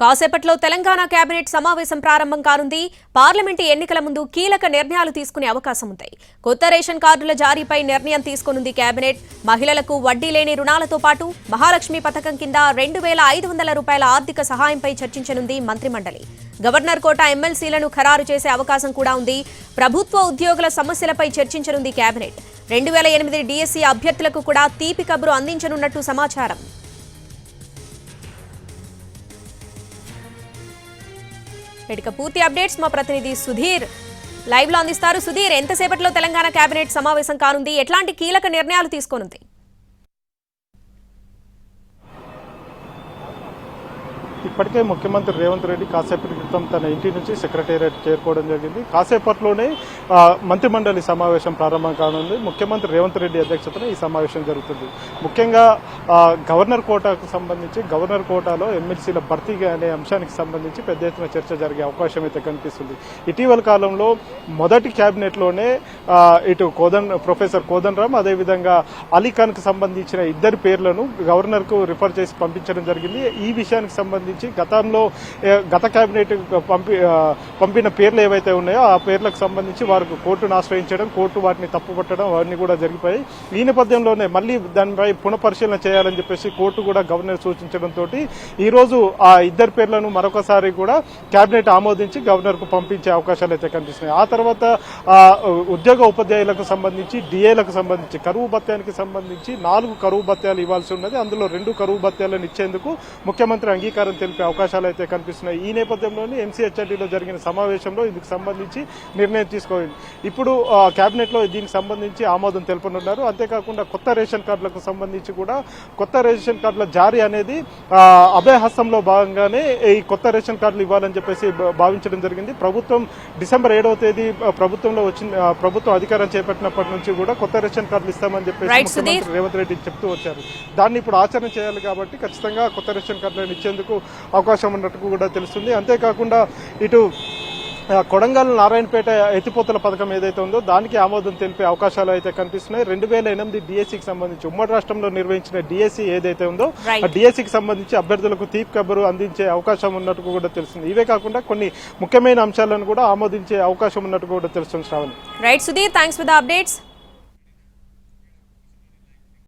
కాసేపట్లో తెలంగాణ కేబినెట్ సమావేశం ప్రారంభం కానుంది. పార్లమెంటు ఎన్నికల ముందు కీలక నిర్ణయాలు తీసుకునే అవకాశం ఉంది కొత్త రేషన్ కార్డుల జారీపై నిర్ణయం తీసుకునుంది కేబినెట్. మహిళలకు వడ్డీ లేని రుణాలతో పాటు మహాలక్ష్మి పథకం కింద రెండు వేల ఐదు వందల రూపాయల ఆర్థిక సహాయంపై చర్చించనుంది మంత్రిమండలి. గవర్నర్ కోట ఎమ్మెల్సీలను ఖరారు చేసే అవకాశం కూడా ఉంది. ప్రభుత్వ ఉద్యోగుల సమస్యలపై చర్చించనుంది కేబినెట్. రెండు వేల ఎనిమిది డిఎస్సీ అభ్యర్థులకు కూడా తీపి కబురు అందించనున్నట్టు సమాచారం. ఇక పూర్తి అప్డేట్స్ మా ప్రతినిధి సుధీర్. లైవ్లో అందిస్తారు సుధీర్ ఎంతసేపట్లో తెలంగాణ కేబినెట్ సమావేశం కానుంది? ఎట్లాంటి కీలక నిర్ణయాలు తీసుకోనుంది? ఇప్పటికే ముఖ్యమంత్రి రేవంత్ రెడ్డి కాసేపటి క్రితం తన ఇంటి నుంచి సెక్రటేరియట్ చేరుకోవడం జరిగింది. కాసేపట్లోనే మంత్రిమండలి సమావేశం ప్రారంభం కానుంది. ముఖ్యమంత్రి రేవంత్ రెడ్డి అధ్యక్షతన ఈ సమావేశం జరుగుతుంది. ముఖ్యంగా గవర్నర్ కోటాకు సంబంధించి గవర్నర్ కోటాలో ఎమ్మెల్సీల భర్తీ అనే అంశానికి సంబంధించి పెద్ద ఎత్తున చర్చ జరిగే అవకాశం అయితే కనిపిస్తుంది. ఇటీవల కాలంలో మొదటి క్యాబినెట్లోనే ఇటు కోదన్ ప్రొఫెసర్ కోదన్ రామ్ అదేవిధంగా అలీఖాన్కు సంబంధించిన ఇద్దరి పేర్లను గవర్నర్కు రిఫర్ చేసి పంపించడం జరిగింది. ఈ విషయానికి సంబంధించి గతంలో గత క్యాబినెట్ పంపి పంపిన పేర్లు ఏవైతే ఉన్నాయో ఆ పేర్లకు సంబంధించి వారికి కోర్టును ఆశ్రయించడం కోర్టు వాటిని తప్పుపట్టడం అవన్నీ కూడా జరిగిపోయి ఈ నేపథ్యంలోనే మళ్ళీ దానిపై పునఃపరిశీలన చేయాలని చెప్పేసి కోర్టు కూడా గవర్నర్ సూచించడంతో ఈ రోజు ఆ ఇద్దరు పేర్లను మరొకసారి కూడా కేబినెట్ ఆమోదించి గవర్నర్కు పంపించే అవకాశాలు అయితే కనిపిస్తున్నాయి. ఆ తర్వాత ఉద్యోగ ఉపాధ్యాయులకు సంబంధించి డిఏలకు సంబంధించి కరువు భత్యానికి సంబంధించి నాలుగు కరువు భత్యాలు ఇవ్వాల్సి ఉన్నది. అందులో రెండు కరువు భత్యాలను ఇచ్చేందుకు ముఖ్యమంత్రి అంగీకారం తెలిపే అవకాశాలు అయితే కనిపిస్తున్నాయి. ఈ నేపథ్యంలోనే ఎంసీహెచ్ఆర్డీలో జరిగిన సమావేశంలో ఇందుకు సంబంధించి నిర్ణయం తీసుకోవాలి. ఇప్పుడు క్యాబినెట్లో దీనికి సంబంధించి ఆమోదం తెలుపనున్నారు. అంతేకాకుండా కొత్త రేషన్ కార్డులకు సంబంధించి కూడా కొత్త రేషన్ కార్డుల జారీ అనేది అభయహస్తంలో భాగంగానే ఈ కొత్త రేషన్ కార్డులు ఇవ్వాలని చెప్పేసి భా- భావించడం జరిగింది. ప్రభుత్వం డిసెంబర్ ఏడవ తేదీ ప్రభుత్వంలో వచ్చిన ప్రభుత్వం అధికారం చేపట్టినప్పటి నుంచి కూడా కొత్త రేషన్ కార్డులు ఇస్తామని చెప్పేసి రేవంత్ రెడ్డి చెప్తూ వచ్చారు. దాన్ని ఇప్పుడు ఆచరణ చేయాలి కాబట్టి ఖచ్చితంగా కొత్త రేషన్ కార్డులను ఇచ్చేందుకు అవకాశం ఉన్నట్టు కూడా తెలుస్తుంది. అంతేకాకుండా ఇటు కొడంగల్ నారాయణపేట ఎత్తిపోతల పథకం ఏదైతే ఉందో దానికి ఆమోదం తెలిపే అవకాశాలు అయితే కనిపిస్తున్నాయి. రెండు వేల ఎనిమిది డిఎస్సికి సంబంధించి ఉమ్మడి రాష్ట్రంలో నిర్వహించిన డిఎస్సి ఏదైతే ఉందో. ఆ డిఎస్సికి సంబంధించి అభ్యర్థులకు తీపి కబురు అందించే అవకాశం ఉన్నట్టు కూడా తెలుస్తుంది. ఇవే కాకుండా కొన్ని ముఖ్యమైన అంశాలను కూడా ఆమోదించే అవకాశం ఉన్నట్టు కూడా తెలుస్తుంది Sravani. Right Sudheer thanks for the updates